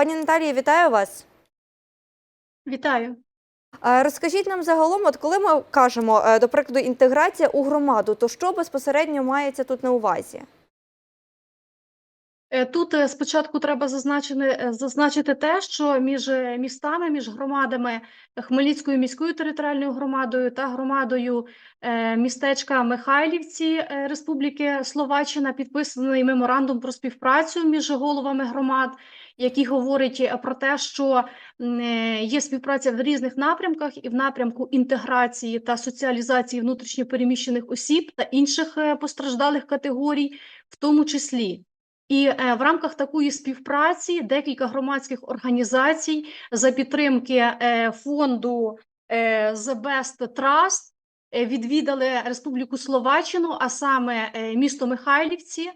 Пані Наталія, вітаю вас. Вітаю. Розкажіть нам загалом, от коли ми кажемо, е, до прикладу, інтеграція у громаду, то що безпосередньо мається тут на увазі? Е, Тут е, спочатку треба зазначити, е, зазначити те, що між містами, між громадами Хмельницькою міською територіальною громадою та громадою містечка Михайлівці Республіки Словаччина підписаний меморандум про співпрацю між головами громад, який говорить про те, що є співпраця в різних напрямках і в напрямку інтеграції та соціалізації внутрішньопереміщених осіб та інших постраждалих категорій, в тому числі. І е, в рамках такої співпраці декілька громадських організацій за підтримки е, фонду е, The Best Trust відвідали Республіку Словаччину, а саме місто Михайлівці,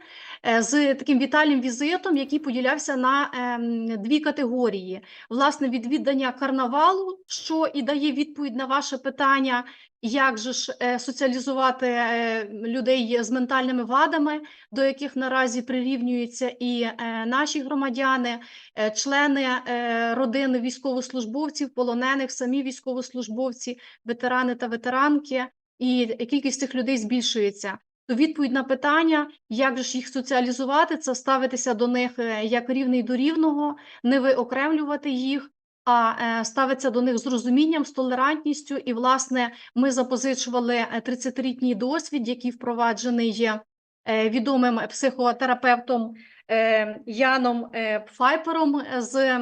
з таким вітальним візитом, який поділявся на ем, дві категорії: власне, відвідання карнавалу, що і дає відповідь на ваше питання. Як же ж е, соціалізувати е, людей з ментальними вадами, до яких наразі прирівнюються і е, наші громадяни, члени родин військовослужбовців, полонених, самі військовослужбовці, ветерани та ветеранки, і кількість цих людей збільшується. То відповідь на питання, як же ж їх соціалізувати, це ставитися до них як рівний до рівного, не виокремлювати їх. А е, ставиться до них з розумінням, з толерантністю, і власне ми запозичували е, 30-літній досвід, який впроваджений є е, відомим психотерапевтом е, Яном е, Пфайпером з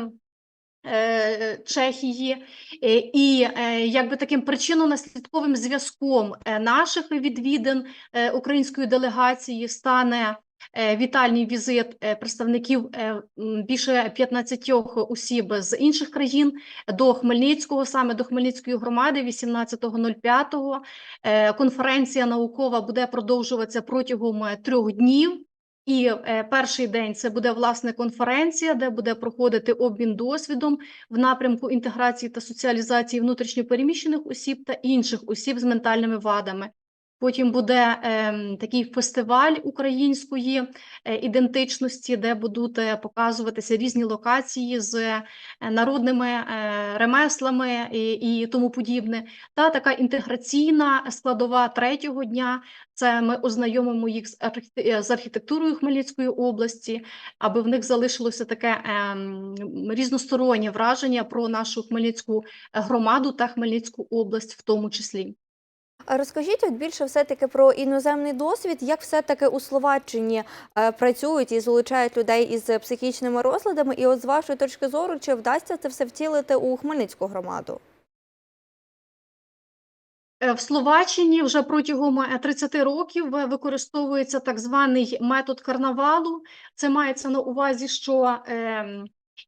е, Чехії, Е, і е, якби таким причинно-наслідковим зв'язком е, наших відвідин е, української делегації стане е, вітальний візит е, представників е, більше 15 осіб з інших країн до Хмельницького, саме до Хмельницької громади, 18.05. Е, Конференція наукова буде продовжуватися протягом е, трьох днів. І е, перший день це буде власне конференція, де буде проходити обмін досвідом в напрямку інтеграції та соціалізації внутрішньопереміщених осіб та інших осіб з ментальними вадами. Потім буде ем, такий фестиваль української е, ідентичності, де будуть е, показуватися різні локації з е, народними е, ремеслами і, і тому подібне. Та така інтеграційна складова третього дня. Це ми ознайомимо їх з архіте- з архітектурою Хмельницької області, аби в них залишилося таке ем, різностороннє враження про нашу Хмельницьку громаду та Хмельницьку область, в тому числі. Розкажіть от більше все-таки про іноземний досвід, як все-таки у Словаччині е, працюють і залучають людей із психічними розладами, і от з вашої точки зору, чи вдасться це все втілити у Хмельницьку громаду? Е, В Словаччині вже протягом е, 30 років е, використовується так званий метод карнавалу. Це мається на увазі, що ем,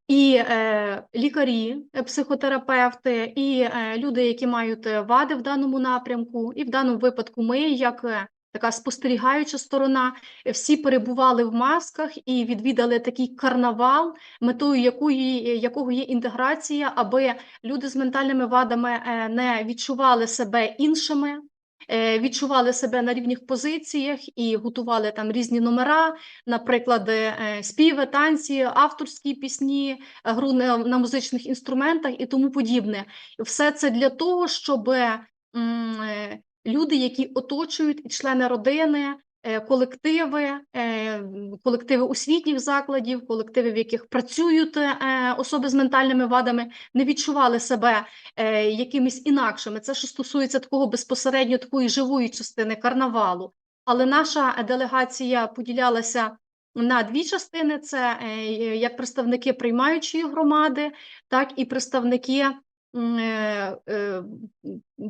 і е, лікарі, е, психотерапевти, і е, люди, які мають е, вади в даному напрямку, і в даному випадку ми, як е, така спостерігаюча сторона, всі перебували в масках і відвідали такий карнавал, метою якої, якого є інтеграція, аби люди з ментальними вадами не відчували себе іншими. Е, Відчували себе на рівних позиціях і готували там різні номера, наприклад, е, співи, танці, авторські пісні, гру на, музичних інструментах і тому подібне. Все це для того, щоб е, люди, які оточують і члени родини, колективи, е, колективи освітніх закладів, колективи, в яких працюють е, особи з ментальними вадами, не відчували себе е, якимись інакшими. Це що стосується такого безпосередньо такої живої частини карнавалу. Але наша делегація поділялася на дві частини: це е, як представники приймаючої громади, так і представники е, е,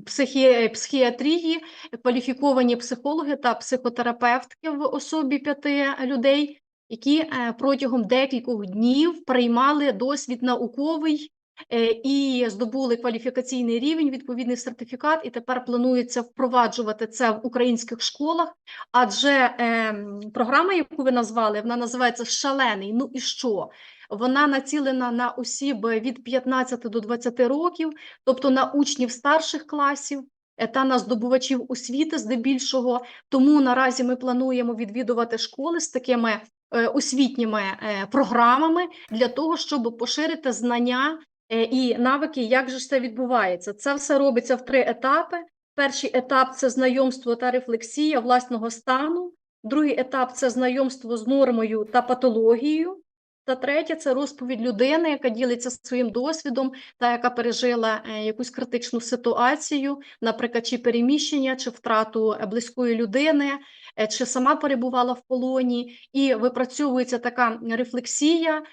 психі... психіатрії, кваліфіковані психологи та психотерапевтки в особі п'яти людей, які е, протягом декількох днів приймали досвід науковий е, і здобули кваліфікаційний рівень, відповідний сертифікат, і тепер планується впроваджувати це в українських школах. Адже ем, програма, яку ви назвали, вона називається Шалений. Ну і що? Вона націлена на осіб від 15 до 20 років, тобто на учнів старших класів е, та на здобувачів освіти здебільшого. Тому наразі ми плануємо відвідувати школи з такими е, освітніми е, програмами для того, щоб поширити знання і навики, як же це відбувається. Це все робиться в три етапи. Перший етап це знайомство та рефлексія власного стану. Другий етап це знайомство з нормою та патологією. Та третє це розповідь людини, яка ділиться своїм досвідом та яка пережила е, якусь критичну ситуацію, наприклад, чи переміщення, чи втрату е, близької людини, е, чи сама перебувала в полоні, і випрацьовується така рефлексія,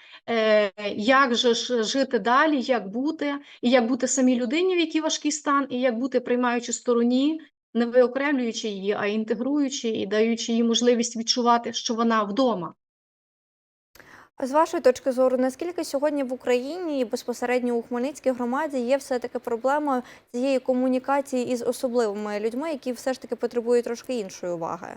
як же ж жити далі, як бути, і як бути самій людині, в якій важкий стан, і як бути приймаючи стороні, не виокремлюючи її, а інтегруючи і даючи їй можливість відчувати, що вона вдома. З вашої точки зору, наскільки сьогодні в Україні і безпосередньо у Хмельницькій громаді є все-таки проблема цієї комунікації із особливими людьми, які все ж таки потребують трошки іншої уваги?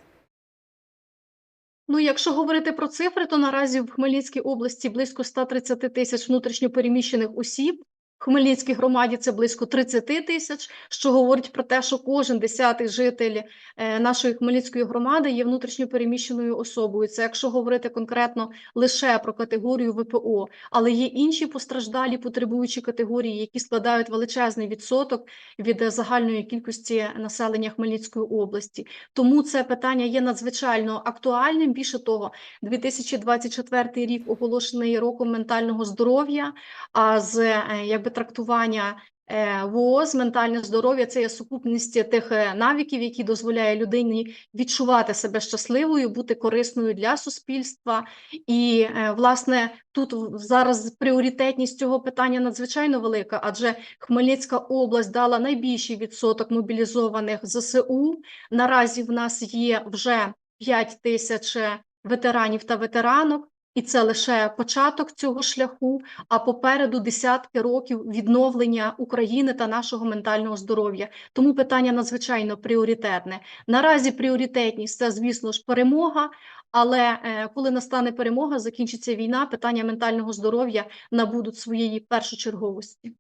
Ну, якщо говорити про цифри, то наразі в Хмельницькій області близько 130 тисяч внутрішньопереміщених осіб. Хмельницькій громаді це близько 30 тисяч, що говорить про те, що кожен десятий житель е, нашої Хмельницької громади є внутрішньопереміщеною особою. Це якщо говорити конкретно лише про категорію ВПО, але є інші постраждалі потребуючі категорії, які складають величезний відсоток від е, загальної кількості населення Хмельницької області. Тому це питання є надзвичайно актуальним. Більше того, 2024 рік оголошений роком ментального здоров'я. А з е, якби трактування е, ВООЗ, ментальне здоров'я це є сукупність тих е, навиків, які дозволяє людині відчувати себе щасливою, бути корисною для суспільства. І е, власне тут зараз пріоритетність цього питання надзвичайно велика, адже Хмельницька область дала найбільший відсоток мобілізованих ЗСУ. Наразі в нас є вже 5 тисяч ветеранів та ветеранок. І це лише початок цього шляху, а попереду десятки років відновлення України та нашого ментального здоров'я. Тому питання надзвичайно пріоритетне. Наразі пріоритетність це, звісно ж, перемога. Але е, коли настане перемога, закінчиться війна, питання ментального здоров'я набудуть своєї першочерговості.